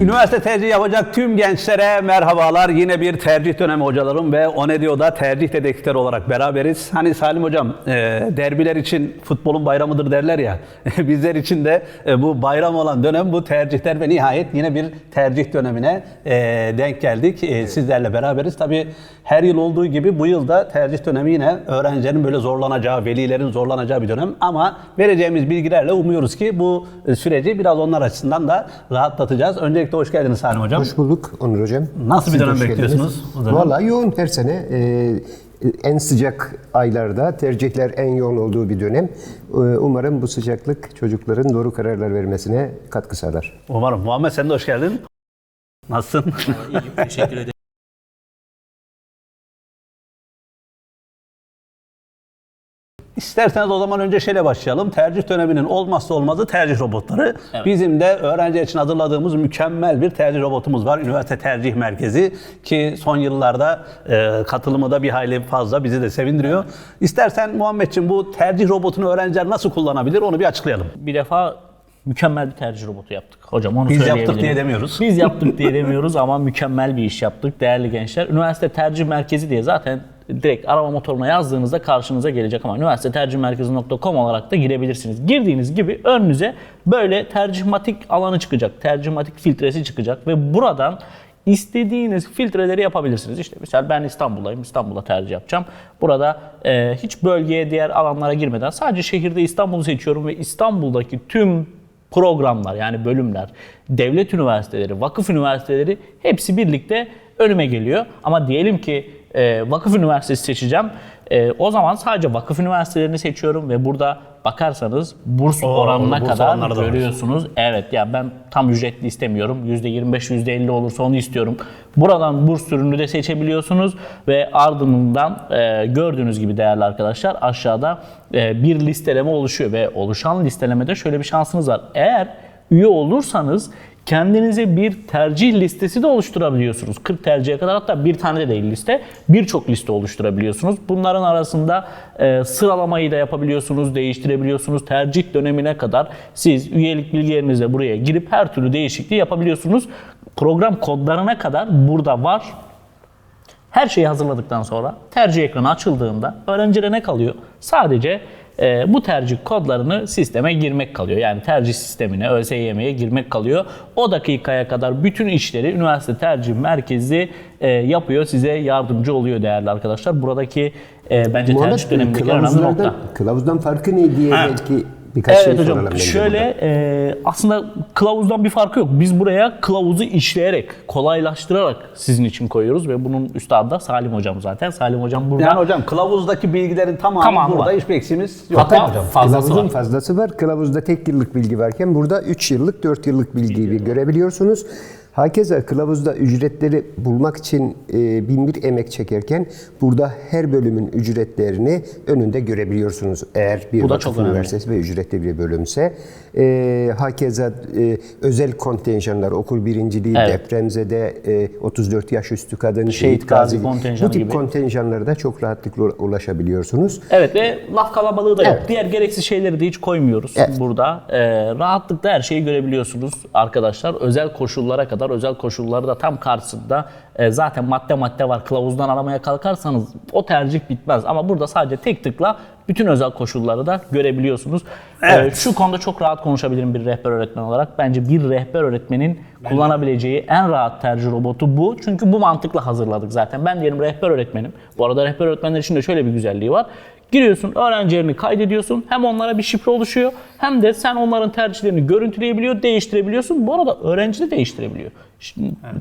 Üniversite tercihi yapacak tüm gençlere merhabalar. Yine bir tercih dönemi hocalarım ve Onedio'da tercih dedektifleri olarak beraberiz. Hani Salim hocam e, derbiler için futbolun bayramıdır derler ya. Bizler için de e, bu bayram olan dönem bu tercihler ve nihayet yine bir tercih dönemine e, denk geldik. E, Sizlerle beraberiz. Tabii her yıl olduğu gibi bu yıl da tercih dönemi yine öğrencilerin böyle zorlanacağı, velilerin zorlanacağı bir dönem. Ama vereceğimiz bilgilerle umuyoruz ki bu e, süreci biraz onlar açısından da rahatlatacağız. Öncelikle hoş geldiniz Salim hocam. Hoş bulduk Onur Hocam. Nasıl bir Siz de dönem bekliyorsunuz? Vallahi yoğun her sene. Ee, en sıcak aylarda tercihler en yoğun olduğu bir dönem. Ee, Umarım bu sıcaklık çocukların doğru kararlar vermesine katkı sağlar. Umarım. Muhammed sen de hoş geldin. Nasılsın? İyiyim, teşekkür ederim. İsterseniz o zaman önce şeyle başlayalım. Tercih döneminin olmazsa olmazı tercih robotları. Bizim de öğrenci için hazırladığımız mükemmel bir tercih robotumuz var. Üniversite Tercih Merkezi ki son yıllarda e, katılımı da bir hayli fazla bizi de sevindiriyor. İstersen Muhammedciğim bu tercih robotunu öğrenciler nasıl kullanabilir onu bir açıklayalım. Bir defa mükemmel bir tercih robotu yaptık. Hocam onu Biz yaptık diye demiyoruz. Biz yaptık diye demiyoruz ama mükemmel bir iş yaptık değerli gençler. Üniversite tercih merkezi diye zaten direkt arama motoruna yazdığınızda karşınıza gelecek ama üniversite tercih merkezi.com olarak da girebilirsiniz. Girdiğiniz gibi önünüze böyle tercihmatik alanı çıkacak. Tercihmatik filtresi çıkacak ve buradan istediğiniz filtreleri yapabilirsiniz. İşte mesela ben İstanbul'dayım. İstanbul'a tercih yapacağım. Burada e, hiç bölgeye, diğer alanlara girmeden sadece şehirde İstanbul'u seçiyorum ve İstanbul'daki tüm programlar yani bölümler, devlet üniversiteleri, vakıf üniversiteleri hepsi birlikte önüme geliyor. Ama diyelim ki e, vakıf üniversitesi seçeceğim. E, o zaman sadece vakıf üniversitelerini seçiyorum ve burada bakarsanız burs Oo, oranına burs kadar da var. görüyorsunuz. Evet ya ben tam ücretli istemiyorum. %25, %50 olursa onu istiyorum. Buradan burs türünü de seçebiliyorsunuz ve ardından e, gördüğünüz gibi değerli arkadaşlar aşağıda e, bir listeleme oluşuyor ve oluşan listelemede şöyle bir şansınız var. Eğer üye olursanız kendinize bir tercih listesi de oluşturabiliyorsunuz. 40 tercihe kadar hatta bir tane de değil liste. Birçok liste oluşturabiliyorsunuz. Bunların arasında e, sıralamayı da yapabiliyorsunuz, değiştirebiliyorsunuz. Tercih dönemine kadar siz üyelik bilgilerinizle buraya girip her türlü değişikliği yapabiliyorsunuz. Program kodlarına kadar burada var. Her şeyi hazırladıktan sonra tercih ekranı açıldığında öğrencilere ne kalıyor? Sadece e, bu tercih kodlarını sisteme girmek kalıyor. Yani tercih sistemine, ÖSYM'ye girmek kalıyor. O dakikaya kadar bütün işleri üniversite tercih merkezi e, yapıyor. Size yardımcı oluyor değerli arkadaşlar. Buradaki e, bence tercih dönemindeki en önemli nokta. kılavuzdan farkı ne diye belki birkaç şey Evet hocam soralım. bence şöyle e, aslında kılavuzdan bir farkı yok. Biz buraya kılavuzu işleyerek, kolaylaştırarak sizin için koyuyoruz ve bunun üstadı da Salim hocam zaten. Salim hocam burada. Yani hocam kılavuzdaki bilgilerin tamamı, Tamamı burada var. hiçbir eksiğimiz yok. Hatta hocam. fazlası Kılavuzun var. fazlası var. Kılavuzda tek yıllık bilgi varken burada 3 yıllık, 4 yıllık bilgiyi görebiliyorsunuz. Hakeza kılavuzda ücretleri bulmak için e, bin bir emek çekerken burada her bölümün ücretlerini önünde görebiliyorsunuz. Eğer bir Bu vakıf üniversitesi ve ücretli bir bölümse. E, hakeza e, özel kontenjanlar, okul birinciliği, Evet. depremzede, e, 34 yaş üstü kadın, Şehit gazi kontenjanı Bu tip gibi. kontenjanlara da çok rahatlıkla ulaşabiliyorsunuz. Evet ve laf kalabalığı da yok. Evet. Diğer gereksiz şeyleri de hiç koymuyoruz Evet. burada. Ee, rahatlıkla her şeyi görebiliyorsunuz arkadaşlar. Özel koşullara kadar özel koşulları da tam karşısında e, zaten madde madde var. Kılavuzdan aramaya kalkarsanız o tercih bitmez. Ama burada sadece tek tıkla bütün özel koşulları da görebiliyorsunuz. Evet. Ee, şu konuda çok rahat konuşabilirim bir rehber öğretmen olarak. Bence bir rehber öğretmenin kullanabileceği en rahat tercih robotu bu. Çünkü bu mantıkla hazırladık zaten. Ben diyelim rehber öğretmenim. Bu arada rehber öğretmenler için de şöyle bir güzelliği var. Giriyorsun, öğrencilerini kaydediyorsun. Hem onlara bir şifre oluşuyor hem de sen onların tercihlerini görüntüleyebiliyor, değiştirebiliyorsun. Bu arada öğrenci de değiştirebiliyor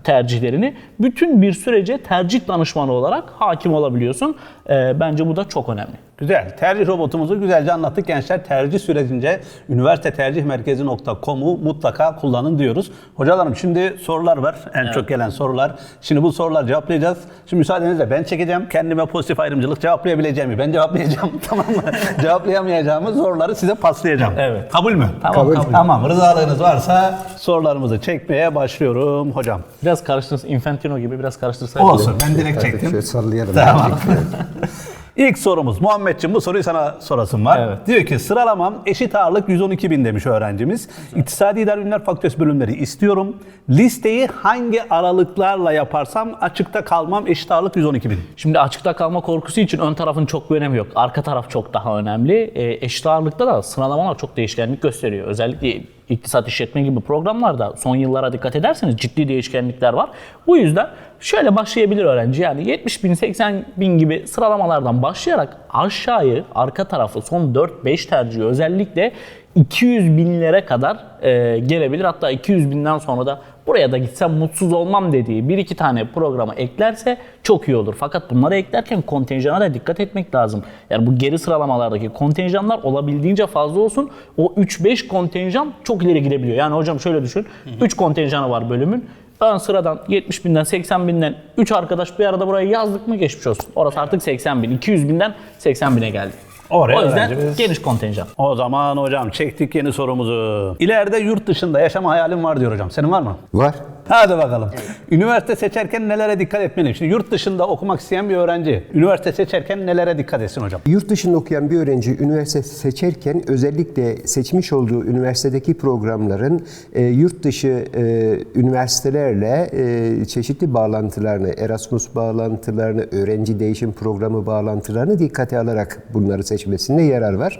tercihlerini. Bütün bir sürece tercih danışmanı olarak hakim olabiliyorsun. Ee, bence bu da çok önemli. Güzel. Tercih robotumuzu güzelce anlattık gençler. Tercih sürecince üniversite tercih merkezi.com'u mutlaka kullanın diyoruz. Hocalarım şimdi sorular var. En çok gelen sorular. Şimdi bu soruları cevaplayacağız. Şimdi müsaadenizle ben çekeceğim. Kendime pozitif ayrımcılık cevaplayabileceğimi ben cevaplayacağım. tamam mı? Cevaplayamayacağımı soruları size paslayacağım. Evet. Kabul mü? Tamam, Kabul. kabul. Tamam. Rızalığınız varsa sorularımızı çekmeye başlıyorum hocam. Biraz karıştırsın, Infantino gibi biraz karıştırsaydın. Olsun. Ben direkt çektim. Şöyle sallayalım. Tamam. İlk sorumuz Muhammedciğim bu soruyu sana sorasım var. Evet. Diyor ki sıralamam eşit ağırlık 112 bin demiş öğrencimiz. İktisadi İdari Ünlüler Fakültesi bölümleri istiyorum. Listeyi hangi aralıklarla yaparsam açıkta kalmam eşit ağırlık 112 bin. Şimdi açıkta kalma korkusu için ön tarafın çok bir önemi yok. Arka taraf çok daha önemli. E, eşit ağırlıkta da sıralamalar çok değişkenlik gösteriyor. Özellikle iktisat işletme gibi programlarda son yıllara dikkat ederseniz ciddi değişkenlikler var. Bu yüzden şöyle başlayabilir öğrenci. Yani 70 bin, 80 bin gibi sıralamalardan başlayarak aşağıyı, arka tarafı son 4-5 tercihi özellikle 200 binlere kadar e, gelebilir. Hatta 200 binden sonra da buraya da gitsem mutsuz olmam dediği bir iki tane programa eklerse çok iyi olur. Fakat bunları eklerken kontenjana da dikkat etmek lazım. Yani bu geri sıralamalardaki kontenjanlar olabildiğince fazla olsun. O 3-5 kontenjan çok ileri gidebiliyor. Yani hocam şöyle düşün. 3 kontenjanı var bölümün. Ön sıradan 70 binden 80 binden 3 arkadaş bir arada buraya yazdık mı geçmiş olsun. Orası artık 80 bin. 200 binden 80 bine geldi. Oraya o yüzden öğrencimiz- geniş kontenjan. O zaman hocam çektik yeni sorumuzu. İleride yurt dışında yaşama hayalim var diyor hocam. Senin var mı? Var. Hadi bakalım. Üniversite seçerken nelere dikkat etmeliyim? Şimdi yurt dışında okumak isteyen bir öğrenci üniversite seçerken nelere dikkat etsin hocam? Yurt dışında okuyan bir öğrenci üniversite seçerken özellikle seçmiş olduğu üniversitedeki programların e, yurt dışı e, üniversitelerle e, çeşitli bağlantılarını, Erasmus bağlantılarını, öğrenci değişim programı bağlantılarını dikkate alarak bunları seçmesinde yarar var.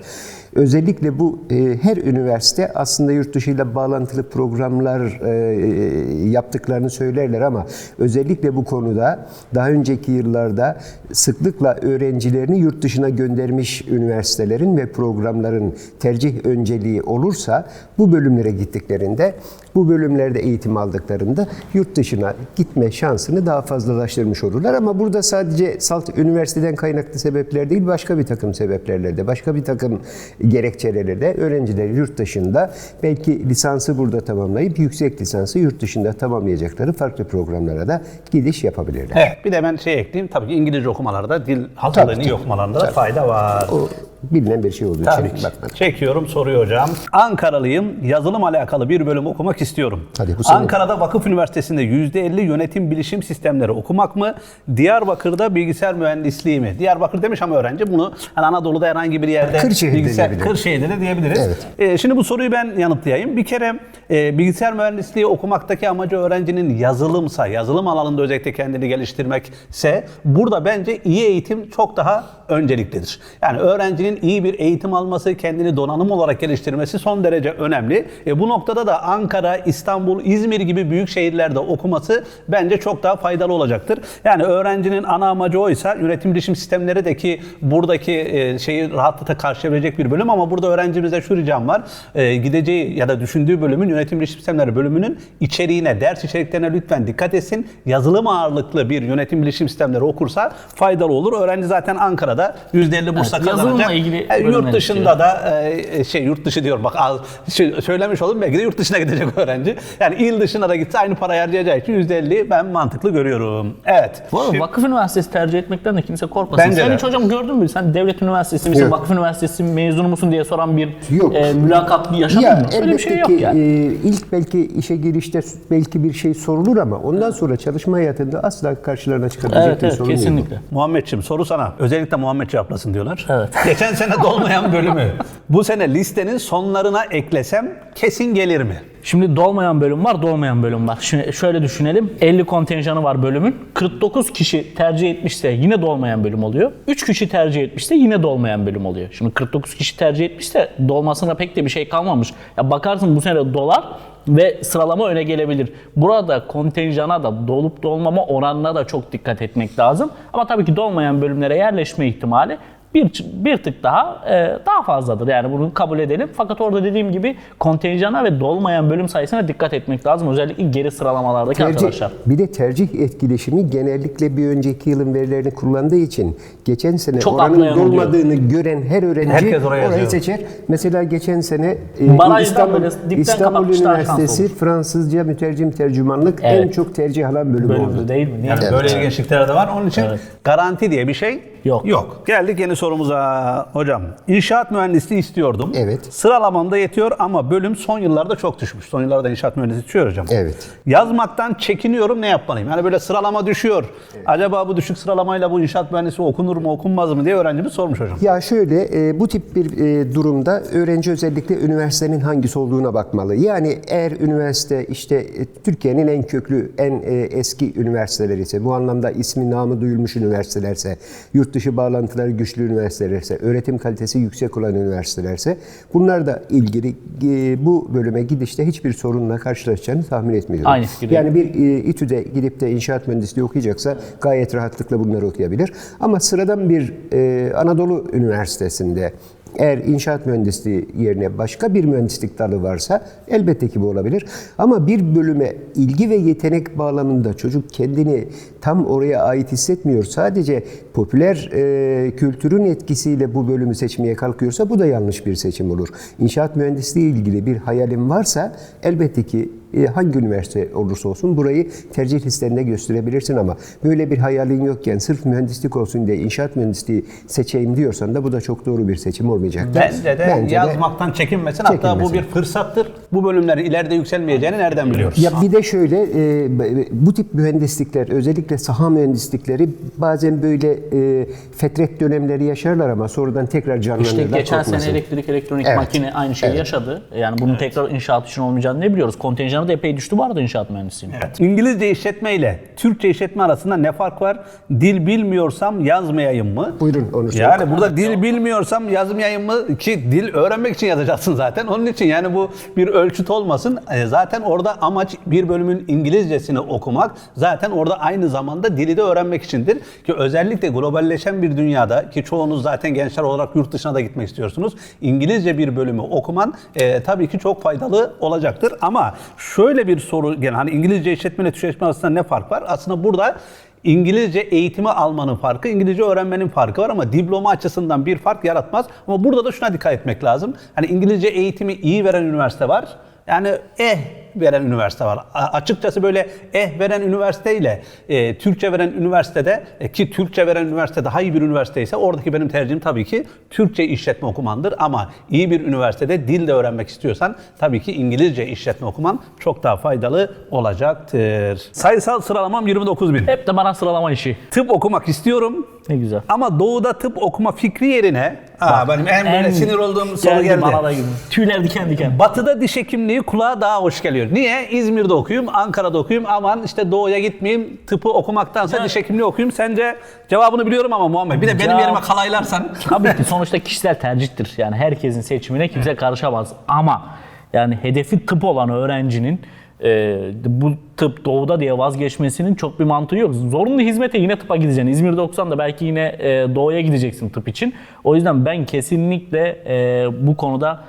Özellikle bu e, her üniversite aslında yurt dışıyla bağlantılı programlar e, yaptıklarını söylerler ama özellikle bu konuda daha önceki yıllarda sıklıkla öğrencilerini yurt dışına göndermiş üniversitelerin ve programların tercih önceliği olursa bu bölümlere gittiklerinde bu bölümlerde eğitim aldıklarında yurt dışına gitme şansını daha fazlalaştırmış olurlar. Ama burada sadece salt üniversiteden kaynaklı sebepler değil başka bir takım sebeplerle de başka bir takım gerekçelerle de öğrenciler yurt dışında belki lisansı burada tamamlayıp yüksek lisansı yurt dışında tamamlayacakları farklı programlara da gidiş yapabilirler. Evet bir de ben şey ekleyeyim. Tabii ki İngilizce okumalarda dil Tabii, tabii. okumalarında da Tabii. fayda var. O bilinen bir şey olduğu Tabii için ki. bakmadım. Çekiyorum soruyu hocam. Ankaralıyım. Yazılım alakalı bir bölüm okumak istiyorum. Hadi bu sene. Ankara'da Vakıf Üniversitesi'nde %50 yönetim bilişim sistemleri okumak mı? Diyarbakır'da bilgisayar mühendisliği mi? Diyarbakır demiş ama öğrenci bunu hani Anadolu'da herhangi bir yerde Kırşehir'de bilgisayar, diyebilirim. Kırşehir'de de diyebiliriz. Evet. Ee, şimdi bu soruyu ben yanıtlayayım. Bir kere e, bilgisayar mühendisliği okumaktaki amacı öğrencinin yazılımsa, yazılım alanında özellikle kendini geliştirmekse burada bence iyi eğitim çok daha önceliklidir. Yani öğrencinin iyi bir eğitim alması, kendini donanım olarak geliştirmesi son derece önemli. E, bu noktada da Ankara, İstanbul, İzmir gibi büyük şehirlerde okuması bence çok daha faydalı olacaktır. Yani öğrencinin ana amacı oysa yönetim bilişim sistemleri de ki buradaki e, şeyi rahatlıkla karşılayabilecek bir bölüm ama burada öğrencimize şu ricam var. E, gideceği ya da düşündüğü bölümün yönetim bilişim sistemleri bölümünün içeriğine, ders içeriklerine lütfen dikkat etsin. Yazılım ağırlıklı bir yönetim bilişim sistemleri okursa faydalı olur. Öğrenci zaten Ankara'da %50 bursa Evet, yazılımla kazanacak. ilgili E, yurt dışında da e, şey yurt dışı diyor bak al, şey, söylemiş oldum belki de yurt dışına gidecek öğrenci. Yani il dışına da gitse aynı parayı harcayacağı için %50 ben mantıklı görüyorum. Evet. Bu arada Şimdi- vakıf üniversitesi tercih etmekten de kimse korkmasın. Bence Sen de. hiç hocam gördün mü? Sen devlet üniversitesi misin, vakıf üniversitesi mezunu musun diye soran bir Yok. e, mülakat yaşadın Ya mı? Öyle bir şey yok ki yani. e, ilk belki işe girişte belki bir şey sorulur ama ondan sonra çalışma hayatında asla karşılarına çıkabilecek Evet bir evet sorun yok. kesinlikle. Muhammedciğim soru sana. Özellikle Muhammed cevaplasın diyorlar. Evet. Geçen sene dolmayan bölümü bu sene listenin sonlarına eklesem kesin gelir mi? Şimdi dolmayan bölüm var, dolmayan bölüm var. Şimdi şöyle düşünelim. 50 kontenjanı var bölümün. 49 kişi tercih etmişse yine dolmayan bölüm oluyor. 3 kişi tercih etmişse yine dolmayan bölüm oluyor. Şimdi 49 kişi tercih etmişse dolmasına pek de bir şey kalmamış. Ya bakarsın bu sene dolar ve sıralama öne gelebilir. Burada kontenjana da dolup dolmama oranına da çok dikkat etmek lazım. Ama tabii ki dolmayan bölümlere yerleşme ihtimali bir, bir tık daha e, daha fazladır. Yani bunu kabul edelim. Fakat orada dediğim gibi kontenjana ve dolmayan bölüm sayısına dikkat etmek lazım. Özellikle geri sıralamalardaki Tercih, arkadaşlar. bir de tercih etkileşimi genellikle bir önceki yılın verilerini kullandığı için geçen sene Çok oranın dolmadığını gören her öğrenci Herkes oraya yazıyor. seçer. Mesela geçen sene e, İstanbul, İstanbul Üniversitesi. Fransızca mütercim tercümanlık en Evet. çok tercih alan bölüm oldu. Bölümdü değil mi? Niye? Yani böyle ilginçlikler de var. Onun için Evet. garanti diye bir şey Yok. Yok. Geldik yeni sorumuza hocam. İnşaat mühendisliği istiyordum. Evet. Sıralamamda yetiyor ama bölüm son yıllarda çok düşmüş. Son yıllarda inşaat mühendisliği düşüyor hocam. Evet. Yazmaktan çekiniyorum ne yapmalıyım? Yani böyle sıralama düşüyor. Acaba bu düşük sıralamayla bu inşaat mühendisliği okunur mu okunmaz mı diye öğrencimiz sormuş hocam. Ya şöyle e, bu tip bir e, durumda öğrenci özellikle üniversitenin hangisi olduğuna bakmalı. Yani eğer üniversite işte e, Türkiye'nin en köklü, en e, eski üniversiteleri ise, bu anlamda ismi namı duyulmuş üniversitelerse, yurt dışı bağlantıları güçlü üniversitelerse, öğretim kalitesi yüksek olan üniversitelerse bunlar da ilgili e, bu bölüme gidişte hiçbir sorunla karşılaşacağını tahmin etmiyorum. Aynı fikirdeyim. Yani bir e, İTÜ'de gidip de inşaat mühendisliği okuyacaksa gayet rahatlıkla bunları okuyabilir. Ama sıradan bir e, Anadolu Üniversitesi'nde eğer inşaat mühendisliği yerine başka bir mühendislik dalı varsa elbette ki bu olabilir. Ama bir bölüme ilgi ve yetenek bağlamında çocuk kendini tam oraya ait hissetmiyor. Sadece popüler e, kültürün etkisiyle bu bölümü seçmeye kalkıyorsa bu da yanlış bir seçim olur. İnşaat mühendisliği ilgili bir hayalim varsa elbette ki e, hangi üniversite olursa olsun burayı tercih listelerinde gösterebilirsin ama böyle bir hayalin yokken sırf mühendislik olsun diye inşaat mühendisliği seçeyim diyorsan da bu da çok doğru bir seçim olmayacaktır. Bence de yazmaktan çekinmesin. Hatta bu Çekinmesin. bir fırsattır. Bu bölümlerin ileride yükselmeyeceğini nereden biliyoruz? Ya bir de şöyle e, bu tip mühendislikler özellikle saha mühendislikleri bazen böyle e, fetret dönemleri yaşarlar ama sonradan tekrar canlanırlar. İşte geçen korkmasın. sene elektrik elektronik Evet. makine aynı şeyi Evet. yaşadı. Yani bunun tekrar inşaat için olmayacağını ne biliyoruz? Kontenjanı da epey düştü arada inşaat mühendisliğinin. Evet. İngilizce işletme ile Türkçe işletme arasında ne fark var? Dil bilmiyorsam yazmayayım mı? Buyurun onu sorun. Yani burada dil bilmiyorsam yazmayayım mı? Ki dil öğrenmek için yazacaksın zaten. Onun için yani bu bir ölçüt olmasın. E, Zaten orada amaç bir bölümün İngilizcesini okumak. Zaten orada aynı zamanda dili de öğrenmek içindir. Ki özellikle globalleşen bir dünyada ki çoğunuz zaten gençler olarak yurt dışına da gitmek istiyorsunuz. İngilizce bir bölümü okuman e, tabii ki çok faydalı olacaktır. Ama şöyle bir soru gelen hani İngilizce işletme ile Türkçe arasında ne fark var? Aslında burada İngilizce eğitimi almanın farkı, İngilizce öğrenmenin farkı var ama diploma açısından bir fark yaratmaz. Ama burada da şuna dikkat etmek lazım. Hani İngilizce eğitimi iyi veren üniversite var. Yani eh veren üniversite var. A- açıkçası böyle eh veren üniversiteyle e, Türkçe veren üniversitede e, ki Türkçe veren üniversite daha iyi bir üniversite ise oradaki benim tercihim tabii ki Türkçe işletme okumandır. Ama iyi bir üniversitede dil de öğrenmek istiyorsan tabii ki İngilizce işletme okuman çok daha faydalı olacaktır. Sayısal sıralamam 29 bin. Hep de bana sıralama işi. Tıp okumak istiyorum. Ne güzel. Ama doğuda tıp okuma fikri yerine Aa, benim en, böyle sinir olduğum soru geldi. geldi. Tüyler diken diken. Batı'da diş hekimliği kulağa daha hoş geliyor. Niye? İzmir'de okuyayım, Ankara'da okuyayım. Aman işte doğuya gitmeyeyim, tıpı okumaktansa Yani- diş hekimliği okuyayım. Sence cevabını biliyorum ama Muhammed. Bir de benim Cevap- yerime kalaylarsan. Tabii ki sonuçta kişisel tercihtir. Yani herkesin seçimine kimse karışamaz. Ama yani hedefi tıp olan öğrencinin e, bu tıp doğuda diye vazgeçmesinin çok bir mantığı yok. Zorunlu hizmete yine tıpa gideceksin. İzmir'de okusan da belki yine e, doğuya gideceksin tıp için. O yüzden ben kesinlikle e, bu konuda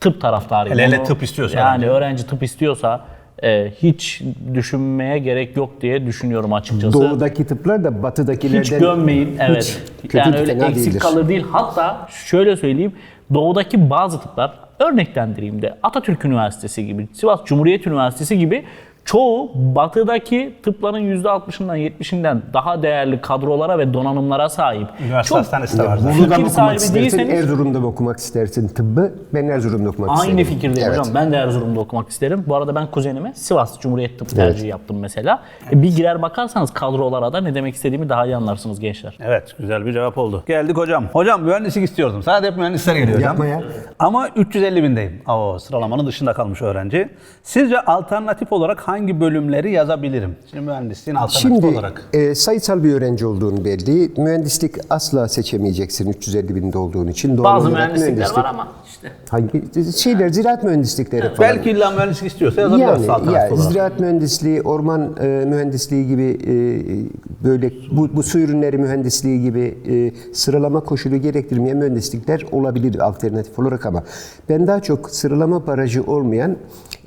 tıp taraftarıyım. Hele hele tıp istiyorsa Yani öğrenci tıp istiyorsa e, hiç düşünmeye gerek yok diye düşünüyorum açıkçası. Doğudaki tıplar da batıdakilerden Hiç gömmeyin. Evet. kötü yani öyle eksik değildir. kalır değil. Hatta şöyle söyleyeyim. Doğudaki bazı tıplar örneklendireyim de Atatürk Üniversitesi gibi, Sivas Cumhuriyet Üniversitesi gibi çoğu batıdaki tıpların %60'ından 70'inden daha değerli kadrolara ve donanımlara sahip. Üniversite Çok hastanesi de var zaten. Mı okumak istersin, değilseniz- Erzurum'da mı okumak istersin tıbbı? Ben Erzurum'da okumak isterim. Aynı fikirdeyim Evet. hocam. Ben de Erzurum'da okumak isterim. Bu arada ben kuzenime Sivas Cumhuriyet Tıp tercihi yaptım mesela. E, bir girer bakarsanız kadrolara da ne demek istediğimi daha iyi anlarsınız gençler. Evet güzel bir cevap oldu. Geldik hocam. Hocam mühendislik istiyordum. Sadece hep mühendisler geliyor hocam. Yapma ya. Ama 350 bindeyim. Oo, sıralamanın dışında kalmış öğrenci. Sizce alternatif olarak hangi bölümleri yazabilirim? Şimdi mühendisliğin alternatif Şimdi olarak. e, sayısal bir öğrenci olduğun belli. Mühendislik asla seçemeyeceksin 350 binde olduğun için. Doğal Bazı mühendislikler mühendislik- var ama işte. Hangi şeyler ziraat mühendislikleri falan. Belki illa mühendislik istiyorsa yazabiliriz Yani alternatif ya, olarak. ziraat mühendisliği, orman e, mühendisliği gibi e, böyle bu, bu su ürünleri mühendisliği gibi e, sıralama koşulu gerektirmeyen mühendislikler olabilir. alternatif olarak ama ben daha çok sıralama barajı olmayan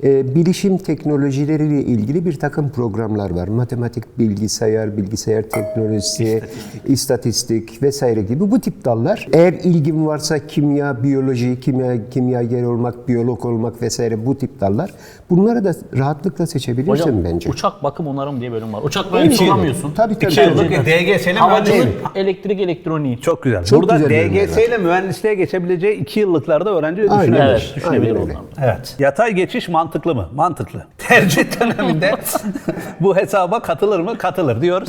e, bilişim teknolojileriyle ilgili bir takım programlar var. Matematik, bilgisayar, bilgisayar teknolojisi, istatistik, vesaire gibi bu tip dallar. Eğer ilgin varsa kimya, biyoloji, kimya, kimyager olmak, biyolog olmak vesaire bu tip dallar. Bunları da rahatlıkla seçebilirsin Hocam bence. uçak bakım onarım diye bölüm var. Uçak mühendisi olamıyorsun. Tabii tabii. İki yıllık DGS'li mühendislik. elektrik, elektroniği. Çok güzel. Çok Burada güzel DGS ile mühendisliğe geçebileceği iki yıllıklarda öğrenci Aynen. düşünebilir. Evet, düşünebilir Aynen öyle. onlar. Evet. Yatay geçiş mantıklı mı? Mantıklı. Tercih döneminde bu hesaba katılır mı? Katılır diyor.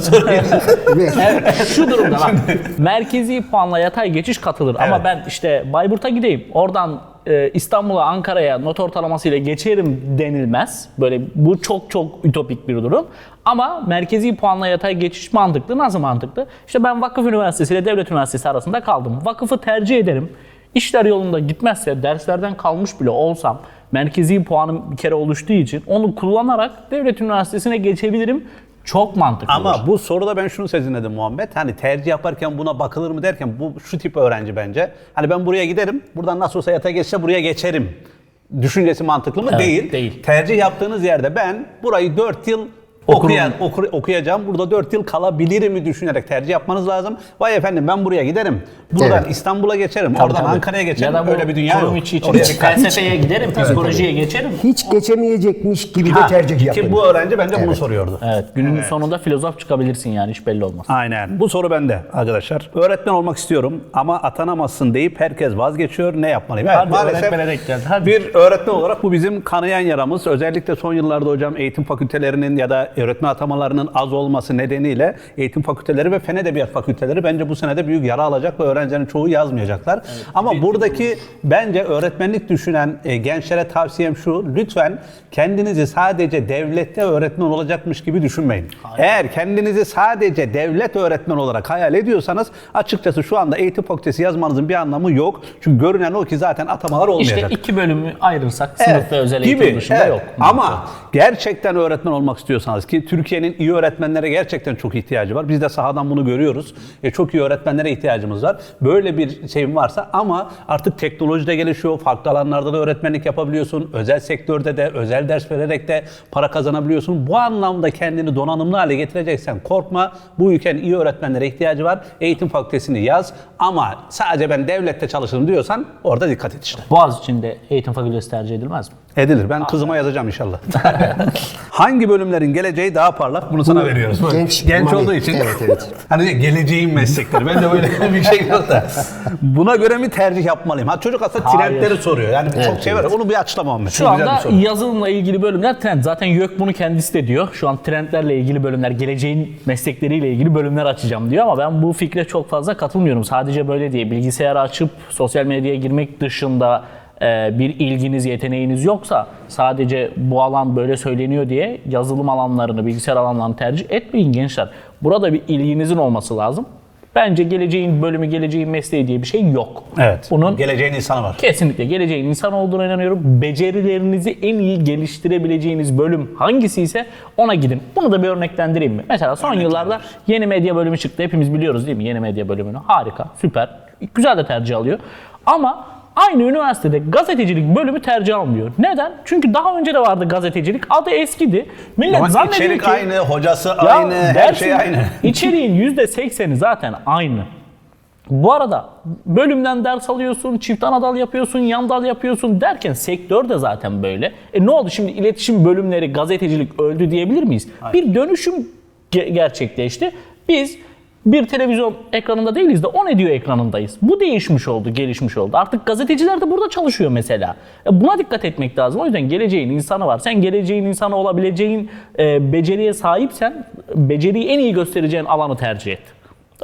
Evet, şu durumda bak. Merkezi puanla yatay geçiş katılır ama ben işte Bayburt'a gideyim. Oradan e, İstanbul'a, Ankara'ya not ortalamasıyla geçerim denilmez. Böyle bu çok çok ütopik bir durum. Ama merkezi puanla yatay geçiş mantıklı. Nasıl mantıklı? İşte ben Vakıf Üniversitesi ile Devlet Üniversitesi arasında kaldım. Vakıfı tercih ederim. İşler yolunda gitmezse, derslerden kalmış bile olsam, merkezi puanım bir kere oluştuğu için onu kullanarak Devlet Üniversitesi'ne geçebilirim. Çok mantıklı. olur. Ama bu soruda ben şunu sezinledim Muhammed. Hani tercih yaparken buna bakılır mı derken bu şu tip öğrenci bence. Hani ben buraya giderim. Buradan nasıl olsa yatay geçse buraya geçerim. Düşüncesi mantıklı mı? Evet, değil. değil. Tercih yaptığınız yerde ben burayı 4 yıl. Okuyan, okur- okuyacağım. Burada 4 yıl kalabilirim mi düşünerek tercih yapmanız lazım. Vay efendim ben buraya giderim. Buradan Evet. İstanbul'a geçerim. Tabii, oradan tabii. Ankara'ya geçerim. Ya da Öyle bir dünya yok. içi için Oraya- felsefeye giderim, psikolojiye geçerim. hiç geçemeyecekmiş gibi de Ha, tercih yapın. Ki bu öğrenci bence bunu Evet. soruyordu. Evet, günün sonunda filozof çıkabilirsin yani hiç belli olmaz. Aynen. Bu soru bende arkadaşlar. Öğretmen olmak istiyorum ama atanamazsın deyip herkes vazgeçiyor. Ne yapmalıyım? Evet, Hadi geldi, hadi. Bir öğretmen olarak bu bizim kanayan yaramız. Özellikle son yıllarda hocam eğitim fakültelerinin ya da öğretmen atamalarının az olması nedeniyle eğitim fakülteleri ve fen edebiyat fakülteleri bence bu senede büyük yara alacak ve öğrencilerin çoğu yazmayacaklar. Ama buradaki bence öğretmenlik düşünen e, gençlere tavsiyem şu. Lütfen kendinizi sadece devlette öğretmen olacakmış gibi düşünmeyin. Eğer kendinizi sadece devlet öğretmen olarak hayal ediyorsanız açıkçası şu anda eğitim fakültesi yazmanızın bir anlamı yok. Çünkü görünen o ki zaten atamalar olmayacak. İşte iki bölümü ayırırsak sınıf ve özel eğitim dışında evet. yok. Ama gerçekten öğretmen olmak istiyorsanız ki Türkiye'nin iyi öğretmenlere gerçekten çok ihtiyacı var. Biz de sahadan bunu görüyoruz. E, çok iyi öğretmenlere ihtiyacımız var. Böyle bir şeyim varsa ama artık teknoloji de gelişiyor. Farklı alanlarda da öğretmenlik yapabiliyorsun. Özel sektörde de özel ders vererek de para kazanabiliyorsun. Bu anlamda kendini donanımlı hale getireceksen korkma. Bu ülkenin iyi öğretmenlere ihtiyacı var. Eğitim fakültesini yaz ama sadece ben devlette çalışırım diyorsan orada dikkat et işte. Boğaziçi'nde eğitim fakültesi tercih edilmez mi? Edilir. Ben kızıma yazacağım inşallah. Hangi bölümlerin geleceği daha parlak? Bunu sana veriyoruz. genç- genç Mami. olduğu için. Evet, evet. hani geleceğin meslekleri. Ben de böyle bir şey yok da. Buna göre mi tercih yapmalıyım? Ha çocuk aslında Hayır. trendleri soruyor. Yani çok şey var. Onu bir açıklamam. Şu anda yazılımla ilgili bölümler trend. Zaten YÖK bunu kendisi de diyor. Şu an trendlerle ilgili bölümler, geleceğin meslekleriyle ilgili bölümler açacağım diyor ama ben bu fikre çok fazla katılmıyorum. Sadece böyle diye bilgisayarı açıp sosyal medyaya girmek dışında bir ilginiz, yeteneğiniz yoksa sadece bu alan böyle söyleniyor diye yazılım alanlarını, bilgisayar alanlarını tercih etmeyin gençler. Burada bir ilginizin olması lazım. Bence geleceğin bölümü, geleceğin mesleği diye bir şey yok. Evet. Bunun Geleceğin insanı var. Kesinlikle geleceğin insan olduğuna inanıyorum. Becerilerinizi en iyi geliştirebileceğiniz bölüm hangisi ise ona gidin. Bunu da bir örneklendireyim mi? Mesela son yıllarda yeni medya bölümü çıktı. Hepimiz biliyoruz değil mi yeni medya bölümünü? Harika, süper. Güzel de tercih alıyor. Ama aynı üniversitede gazetecilik bölümü tercih almıyor. Neden? Çünkü daha önce de vardı gazetecilik. Adı eskidi. Millet Ama zannediyor içerik ki... aynı, hocası aynı, her şey aynı. İçeriğin %80'i zaten aynı. Bu arada bölümden ders alıyorsun, çift ana dal yapıyorsun, yan dal yapıyorsun derken sektör de zaten böyle. E ne oldu şimdi iletişim bölümleri, gazetecilik öldü diyebilir miyiz? Bir dönüşüm ge- gerçekleşti. Biz bir televizyon ekranında değiliz de o ne diyor ekranındayız. Bu değişmiş oldu, gelişmiş oldu. Artık gazeteciler de burada çalışıyor mesela. E buna dikkat etmek lazım. O yüzden geleceğin insanı var. Sen geleceğin insanı olabileceğin e, beceriye sahipsen beceriyi en iyi göstereceğin alanı tercih et.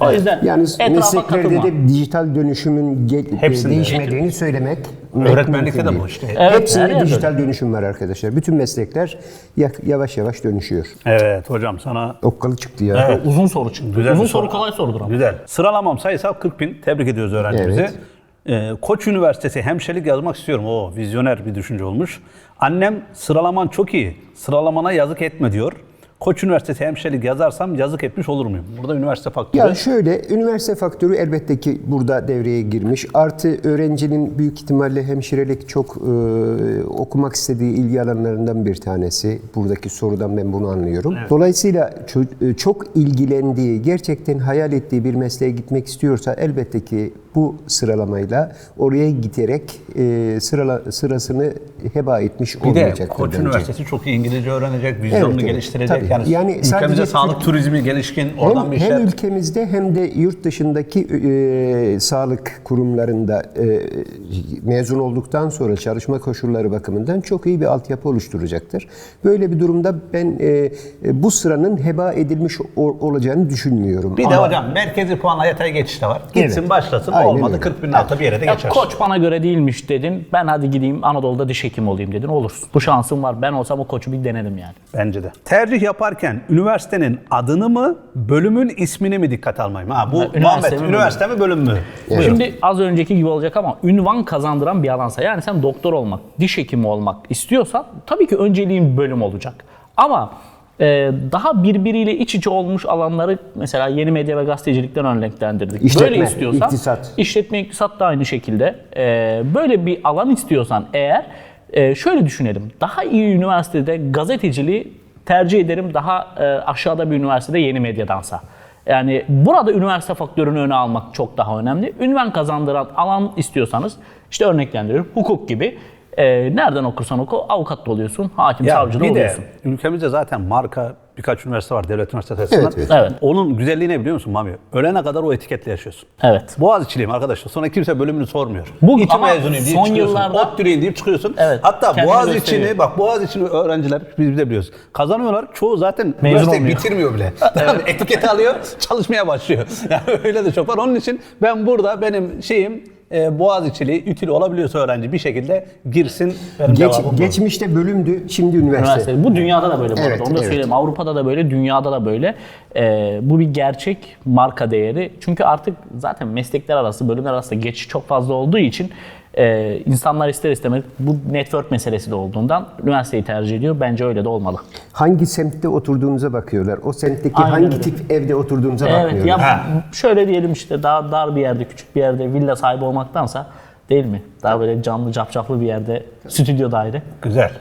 O yüzden Yani etrafa mesleklerde katılma. de dijital dönüşümün ge- Hepsinde. değişmediğini söylemek Öğretmenlikte de bu değil. işte. Evet, her Hepsinde yerde dijital dönüşüm var arkadaşlar. Bütün meslekler ya- yavaş yavaş dönüşüyor. Evet hocam sana Okkalı çıktı ya. Evet. Uzun soru çıktı. Güzel Uzun bir soru soru. kolay sorudur ama. Güzel. Sıralamam sayısal 40 bin. Tebrik ediyoruz öğrencimizi. Evet. Ee, Koç Üniversitesi hemşirelik yazmak istiyorum. O vizyoner bir düşünce olmuş. Annem sıralaman çok iyi. Sıralamana yazık etme diyor. Koç Üniversitesi hemşirelik yazarsam yazık etmiş olur muyum? Burada üniversite faktörü. Ya şöyle, üniversite faktörü elbette ki burada devreye girmiş. Artı öğrencinin büyük ihtimalle hemşirelik çok e, okumak istediği ilgi alanlarından bir tanesi. Buradaki sorudan ben bunu anlıyorum. Dolayısıyla ço- e, çok ilgilendiği, gerçekten hayal ettiği bir mesleğe gitmek istiyorsa elbette ki bu sıralamayla oraya giderek e, sırala, sırasını heba etmiş bir de olmayacaktır Koç bence. Üniversitesi çok iyi İngilizce öğrenecek, vizyonunu Evet, evet. geliştirecek. Tabii. Yani, Yani ülkemize sağlık Türk- turizmi gelişkin, oradan hem, bir hem işler. ülkemizde hem de yurt dışındaki e, sağlık kurumlarında e, mezun olduktan sonra çalışma koşulları bakımından çok iyi bir altyapı oluşturacaktır. Böyle bir durumda ben e, e, bu sıranın heba edilmiş olacağını düşünmüyorum. Bir de Ama- hocam merkezi puanla yatay geçişte var. Gitsin Evet. başlasın Aynen olmadı öyle. 40 binin altı bir yere de Ya geçer. koç bana göre değilmiş dedin. Ben hadi gideyim Anadolu'da diş hekimi olayım dedin. Olursun. Bu şansım var. Ben olsam o koçu bir denedim yani. Bence de. Tercih yaparken üniversitenin adını mı, bölümün ismini mi dikkat almayayım? Ha, bu üniversite Muhammed, mi, bölüm? üniversite mi, bölüm mü? Buyurun. Şimdi az önceki gibi olacak ama ünvan kazandıran bir alansa yani sen doktor olmak, diş hekimi olmak istiyorsan tabii ki önceliğin bölüm olacak. Ama daha birbiriyle iç içe olmuş alanları mesela yeni medya ve gazetecilikten örneklendirdik. İşletme, böyle istiyorsan, iktisat. işletme iktisat da aynı şekilde. E, böyle bir alan istiyorsan eğer e, şöyle düşünelim. Daha iyi üniversitede gazeteciliği tercih ederim daha e, aşağıda bir üniversitede yeni medyadansa. Yani burada üniversite faktörünü öne almak çok daha önemli. Ünvan kazandıran alan istiyorsanız işte örneklendiriyorum hukuk gibi. E, nereden okursan oku avukat da oluyorsun, hakim, Ya savcı da bir de oluyorsun. ülkemizde zaten marka birkaç üniversite var devlet üniversitesi. Evet, evet. Evet. Onun güzelliği ne biliyor musun Mami? Ölene kadar o etiketle yaşıyorsun. Evet. Boğaziçi'liyim arkadaşlar. Sonra kimse bölümünü sormuyor. Bu- İTÜ ama mezunuyum deyip son çıkıyorsun. yıllarda- ODTÜ'lüyüm deyip çıkıyorsun. Evet, Hatta Boğaziçi'ni, bak Boğaziçi'ni öğrenciler biz de biliyoruz. Kazanıyorlar. Çoğu zaten Mezun üniversiteyi olmuyor. bitirmiyor bile. Mı? Etiketi alıyor, çalışmaya başlıyor. Yani öyle de çok var. Onun için ben burada benim şeyim e, Boğaziçi'li, ütülü olabiliyorsa öğrenci bir şekilde girsin. Benim Geç, cevabım bu. geçmişte bölümdü, şimdi üniversite. Üniversite. Bu dünyada da böyle bu Evet, arada. Onu da evet. söyleyeyim. Avrupa'da da böyle, dünyada da böyle. Ee, bu bir gerçek marka değeri. Çünkü artık zaten meslekler arası, bölümler arası geçiş çok fazla olduğu için e, insanlar ister istemez bu network meselesi de olduğundan üniversiteyi tercih ediyor. Bence öyle de olmalı. Hangi semtte oturduğunuza bakıyorlar. O semtteki Aynen hangi öyle. tip evde oturduğunuza Evet bakmıyorlar. ya Ha. şöyle diyelim işte daha dar bir yerde, küçük bir yerde villa sahibi olmaktansa değil mi? Daha böyle canlı capcaplı bir yerde stüdyo daire. Güzel.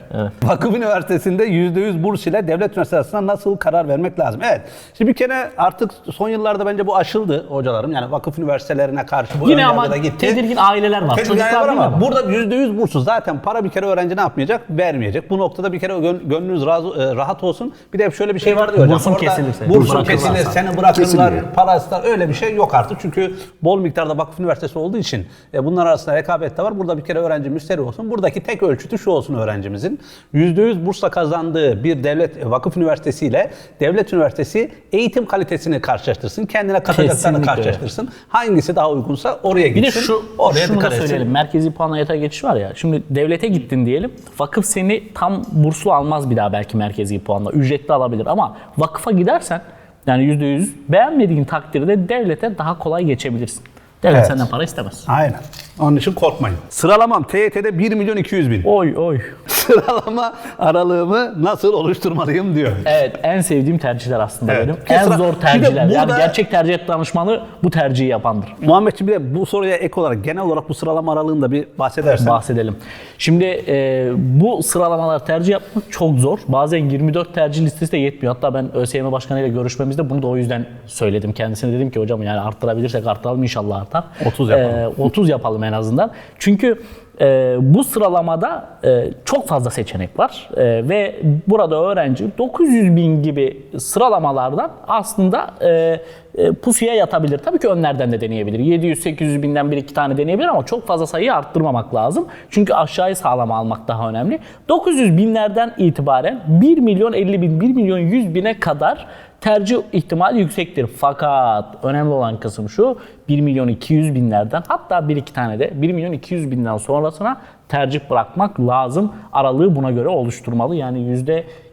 Vakıf Üniversitesi'nde %100 burs ile devlet üniversitesi arasında nasıl karar vermek lazım? Evet. Şimdi bir kere artık son yıllarda bence bu aşıldı hocalarım. Yani vakıf üniversitelerine karşı bu Yine ama da gitti. tedirgin aileler var. Tedirgin Çocuklar var değil ama burada %100 bursuz. Zaten para bir kere öğrenci ne yapmayacak? Vermeyecek. Bu noktada bir kere gön- gönlünüz razı, e, rahat olsun. Bir de şöyle bir şey var diyor hocam. Bursun Orada kesilirse, Bursun kesilir, seni bırakırlar, parası öyle bir şey yok artık. Çünkü bol miktarda vakıf üniversitesi olduğu için e, bunlar arasında rekabet de var. Burada bir kere öğrenci müşteri olsun. Buradaki tek ölçütü şu olsun öğrencimizin. %100 bursla kazandığı bir devlet e, vakıf üniversitesiyle devlet üniversitesi eğitim kalitesini karşılaştırsın. Kendine katacaklarını karşılaştırsın. Hangisi daha uygunsa oraya Bir gitsin. de şu oraya şunu da söyleyelim. Merkezi puanla yatay geçiş var ya. Şimdi devlete gittin diyelim. Vakıf seni tam burslu almaz bir daha belki merkezi puanla. Ücretli alabilir ama vakıfa gidersen yani %100 beğenmediğin takdirde devlete daha kolay geçebilirsin. Devlet Evet. senden para istemez. Aynen. Onun için korkmayın. Sıralamam TYT'de 1 milyon 200 bin. Oy oy. Sıralama aralığımı nasıl oluşturmalıyım diyor. Evet en sevdiğim tercihler aslında Evet. benim. En sıra- zor Bir de tercihler. Yani burada- gerçek tercih danışmanı bu tercihi yapandır. Muhammedciğim bir de bu soruya ek olarak genel olarak bu sıralama aralığında bir bahsedersen. bahsedelim. Şimdi e, bu sıralamalar tercih yapmak çok zor. Bazen 24 tercih listesi de yetmiyor. Hatta ben ÖSYM Başkanı ile görüşmemizde bunu da o yüzden söyledim. Kendisine dedim ki hocam yani arttırabilirsek arttıralım inşallah artar. 30 yapalım. E, 30 yapalım en azından. Çünkü e, bu sıralamada e, çok fazla seçenek var E, ve burada öğrenci 900 bin gibi sıralamalardan aslında e, e, pusuya yatabilir. Tabii ki önlerden de deneyebilir. 700-800 binden bir iki tane deneyebilir ama çok fazla sayıyı arttırmamak lazım. Çünkü aşağıyı sağlam almak daha önemli. 900 binlerden itibaren 1 milyon 50 bin, 1 milyon 100 bine kadar tercih ihtimali yüksektir. Fakat önemli olan kısım şu 1 milyon 200 binlerden hatta bir iki tane de 1 milyon 200 binden sonrasına tercih bırakmak lazım. Aralığı buna göre oluşturmalı. Yani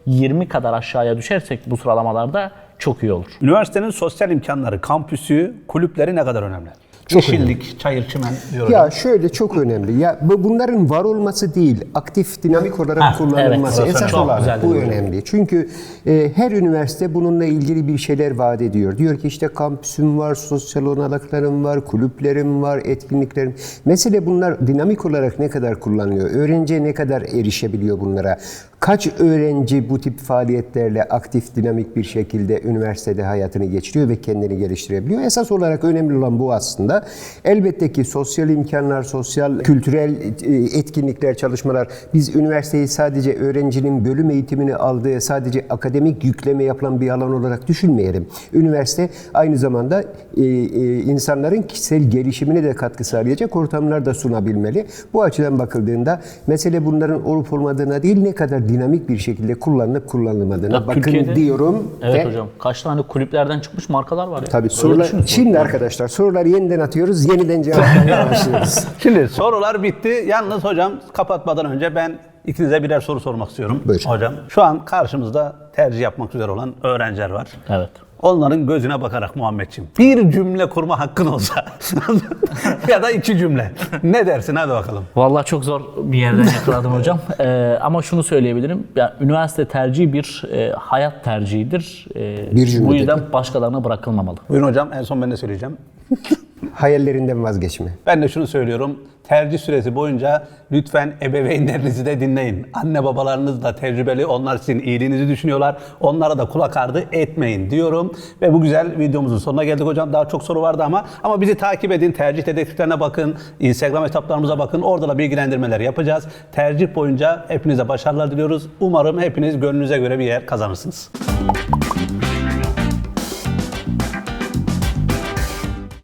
%20 kadar aşağıya düşersek bu sıralamalarda çok iyi olur. Üniversitenin sosyal imkanları, kampüsü, kulüpleri ne kadar önemli? Yeşillik, çayır çimen diyor Ya şöyle çok önemli. Ya bu bunların var olması değil, aktif dinamik olarak Ha, kullanılması evet, esas çok olarak bu dedin. önemli. Çünkü e, her üniversite bununla ilgili bir şeyler vaat ediyor. Diyor ki işte kampüsüm var, sosyal olanaklarım var, kulüplerim var, etkinliklerim. Mesele bunlar dinamik olarak ne kadar kullanılıyor? Öğrenciye ne kadar erişebiliyor bunlara? Kaç öğrenci bu tip faaliyetlerle aktif, dinamik bir şekilde üniversitede hayatını geçiriyor ve kendini geliştirebiliyor? Esas olarak önemli olan bu aslında. Elbette ki sosyal imkanlar, sosyal, kültürel e, etkinlikler, çalışmalar. Biz üniversiteyi sadece öğrencinin bölüm eğitimini aldığı, sadece akademik yükleme yapılan bir alan olarak düşünmeyelim. Üniversite aynı zamanda e, e, insanların kişisel gelişimine de katkı sağlayacak ortamlar da sunabilmeli. Bu açıdan bakıldığında mesele bunların olup olmadığına değil ne kadar dinamik bir şekilde kullanılıp kullanılmadığına Ya bakın Türkiye'de- diyorum. Evet ve hocam. Kaç tane kulüplerden çıkmış markalar var ya. Tabii sorular, şimdi arkadaşlar soruları yeniden atıyoruz, yeniden cevaplamaya başlıyoruz. Şimdi sorular bitti. Yalnız hocam kapatmadan önce ben ikinize birer soru sormak istiyorum. Buyurun. Hocam şu an karşımızda tercih yapmak üzere olan öğrenciler var. Evet. Onların gözüne bakarak Muhammedciğim bir cümle kurma hakkın olsa ya da iki cümle. Ne dersin hadi bakalım. Vallahi çok zor bir yerden yakaladım hocam. Ee, ama şunu söyleyebilirim. Ya, üniversite tercihi bir e, hayat tercihidir. Ee, Bir cümle bu yüzden başkalarına bırakılmamalı. Buyurun hocam en son ben de söyleyeceğim. Hayallerinden vazgeçme. Ben de şunu söylüyorum. Tercih süresi boyunca lütfen ebeveynlerinizi de dinleyin. Anne babalarınız da tecrübeli. Onlar sizin iyiliğinizi düşünüyorlar. Onlara da kulak ardı etmeyin diyorum. Ve bu güzel videomuzun sonuna geldik hocam. Daha çok soru vardı ama ama bizi takip edin. Tercih dedektiflerine bakın. Instagram hesaplarımıza bakın. Orada da bilgilendirmeler yapacağız. Tercih boyunca hepinize başarılar diliyoruz. Umarım hepiniz gönlünüze göre bir yer kazanırsınız.